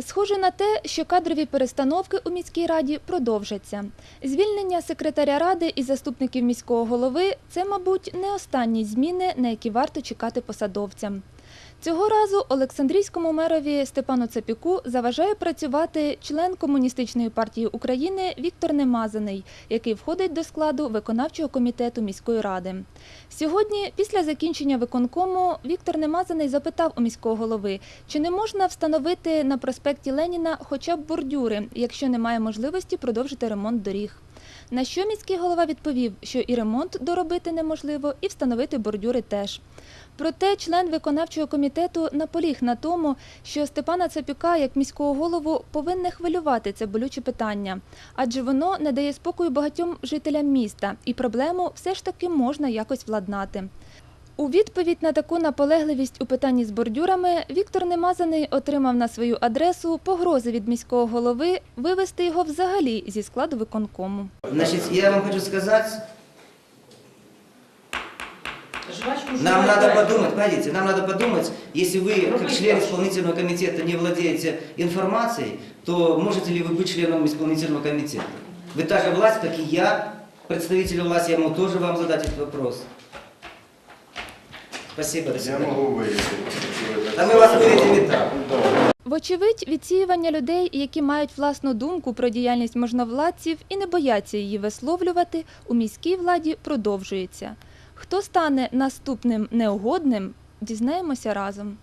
Схоже на те, що кадрові перестановки у міській раді продовжаться. Звільнення секретаря ради і заступників міського голови це, мабуть, не останні зміни, на які варто чекати посадовцям. Цього разу Олександрійському мерові Степану Цапіку заважає працювати член Комуністичної партії України Віктор Немазаний, який входить до складу виконавчого комітету міської ради. Сьогодні, після закінчення виконкому, Віктор Немазаний запитав у міського голови, чи не можна встановити на проспекті Леніна хоча б бордюри, якщо немає можливості продовжити ремонт доріг. На що міський голова відповів, що і ремонт доробити неможливо, і встановити бордюри теж. Проте член виконавчого комітету наполіг на тому, що Степана Цапюка як міського голову повинне хвилювати це болюче питання, адже воно не дає спокою багатьом жителям міста, і проблему все ж таки можна якось владнати. У відповідь на таку наполегливість у питанні з бордюрами Віктор Немазаний отримав на свою адресу погрози від міського голови вивести його взагалі зі складу виконкому. Значит, я вам хочу сказать, Жвачку нам жевать надо дать. подумать, погодите, нам надо подумать, если вы, как член исполнительного комитета, не владеете информацией, то можете ли вы быть членом исполнительного комитета? Вы та же власть, как и я, представитель власти, я могу тоже вам задать этот вопрос. Спасибо, до Я свидания. могу выйти. если вы так А мы вас скажете. выведем и так. Да. Вочевидь, відсіювання людей, які мають власну думку про діяльність можновладців і не бояться її висловлювати, у міській владі продовжується. Хто стане наступним неугодним, дізнаємося разом.